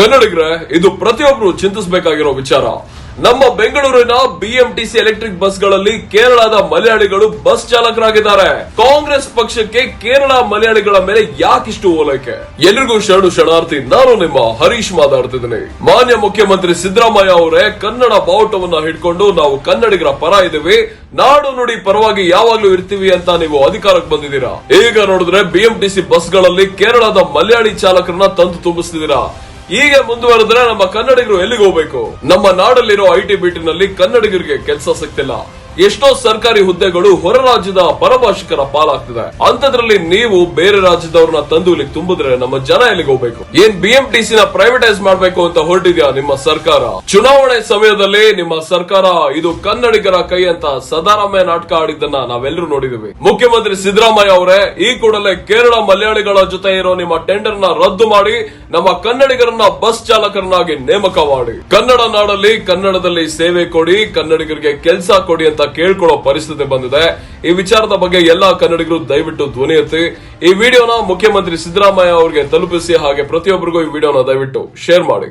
ಕನ್ನಡಿಗರೇ, ಇದು ಪ್ರತಿಯೊಬ್ಬರು ಚಿಂತಿಸಬೇಕಾಗಿರೋ ವಿಚಾರ. ನಮ್ಮ ಬೆಂಗಳೂರಿನ ಬಿಎಂಟಿಸಿ ಎಲೆಕ್ಟ್ರಿಕ್ ಬಸ್ಗಳಲ್ಲಿ ಕೇರಳದ ಮಲಯಾಳಿಗಳು ಬಸ್ ಚಾಲಕರಾಗಿದ್ದಾರೆ. ಕಾಂಗ್ರೆಸ್ ಪಕ್ಷಕ್ಕೆ ಕೇರಳ ಮಲಯಾಳಿಗಳ ಮೇಲೆ ಯಾಕಿಷ್ಟು ಓಲೈಕೆ? ಎಲ್ರಿಗೂ ಶರಣು ಶರಣಾರ್ಥಿ, ನಾನು ನಿಮ್ಮ ಹರೀಶ್ ಮಾತಾಡ್ತಿದ್ದೀನಿ. ಮಾನ್ಯ ಮುಖ್ಯಮಂತ್ರಿ ಸಿದ್ದರಾಮಯ್ಯ ಅವರೇ, ಕನ್ನಡ ಬಾವುಟವನ್ನ ಹಿಡ್ಕೊಂಡು ನಾವು ಕನ್ನಡಿಗರ ಪರ ಇದ್ದೀವಿ. ನಾಡು ನುಡಿ ಪರವಾಗಿ ಯಾವಾಗ್ಲೂ ಇರ್ತೀವಿ ಅಂತ ನೀವು ಅಧಿಕಾರಕ್ಕೆ ಬಂದಿದ್ದೀರಾ? ಈಗ ನೋಡಿದ್ರೆ ಬಿಎಂಟಿಸಿ ಬಸ್ಗಳಲ್ಲಿ ಕೇರಳದ ಮಲಯಾಳಿ ಚಾಲಕರನ್ನ ತಂದು ತುಂಬಿಸ್ತಿದ್ದೀರಾ? ಹೀಗೆ ಮುಂದುವರೆದ್ರೆ ನಮ್ಮ ಕನ್ನಡಿಗರು ಎಲ್ಲಿಗೆ ಹೋಗ್ಬೇಕು? ನಮ್ಮ ನಾಡಲ್ಲಿರೋ ಐಟಿ ಬಿಟಿನಲ್ಲಿ ಕನ್ನಡಿಗರಿಗೆ ಕೆಲಸ ಸಿಗ್ತಿಲ್ಲ. ಎಷ್ಟೋ ಸರ್ಕಾರಿ ಹುದ್ದೆಗಳು ಹೊರ ರಾಜ್ಯದ ಪರಭಾಷಿಕರ ಪಾಲಾಗ್ತಿದೆ. ಅಂತದ್ರಲ್ಲಿ ನೀವು ಬೇರೆ ರಾಜ್ಯದವ್ರನ್ನ ತಂದು ಇಲ್ಲಿಗೆ ತುಂಬಿದ್ರೆ ನಮ್ಮ ಜನ ಎಲ್ಲಿಗೆ ಹೋಗ್ಬೇಕು? ಏನ್ ಬಿಎಂಟಿಸಿ ನ ಪ್ರೈವೇಟೈಸ್ ಮಾಡ್ಬೇಕು ಅಂತ ಹೊರಟಿದ್ಯಾ ನಿಮ್ಮ ಸರ್ಕಾರ? ಚುನಾವಣೆ ಸಮಯದಲ್ಲಿ ನಿಮ್ಮ ಸರ್ಕಾರ ಇದು ಕನ್ನಡಿಗರ ಕೈ ಅಂತ ಸದಾರಾಮಯ್ಯ ನಾಟಕ ಆಡಿದ್ದನ್ನ ನಾವೆಲ್ಲರೂ ನೋಡಿದೀವಿ ಮುಖ್ಯಮಂತ್ರಿ ಸಿದ್ದರಾಮಯ್ಯ ಅವರೇ, ಈ ಕೂಡಲೇ ಕೇರಳ ಮಲಯಾಳಿಗಳ ಜೊತೆ ಇರೋ ನಿಮ್ಮ ಟೆಂಡರ್ನ ರದ್ದು ಮಾಡಿ, ನಮ್ಮ ಕನ್ನಡಿಗರನ್ನ ಬಸ್ ಚಾಲಕರನ್ನಾಗಿ ನೇಮಕ ಮಾಡಿ ಕನ್ನಡ ನಾಡಲ್ಲಿ ಕನ್ನಡದಲ್ಲಿ ಸೇವೆ ಕೊಡಿ, ಕನ್ನಡಿಗರಿಗೆ ಕೆಲಸ ಕೊಡಿ ಅಂತ ಕೇಳ್ಕೊಳ್ಳೋ ಪರಿಸ್ಥಿತಿ ಬಂದಿದೆ. ಈ ವಿಚಾರದ ಬಗ್ಗೆ ಎಲ್ಲಾ ಕನ್ನಡಿಗರು ದಯವಿಟ್ಟು ಧ್ವನಿ ಎತ್ತಿ. ಈ ವಿಡಿಯೋನ ಮುಖ್ಯಮಂತ್ರಿ ಸಿದ್ದರಾಮಯ್ಯ ಅವರಿಗೆ ತಲುಪಿಸಿ ಹಾಗೆ ಪ್ರತಿಯೊಬ್ಬರಿಗೂ ಈ ವಿಡಿಯೋನ ದಯವಿಟ್ಟು ಶೇರ್ ಮಾಡಿ.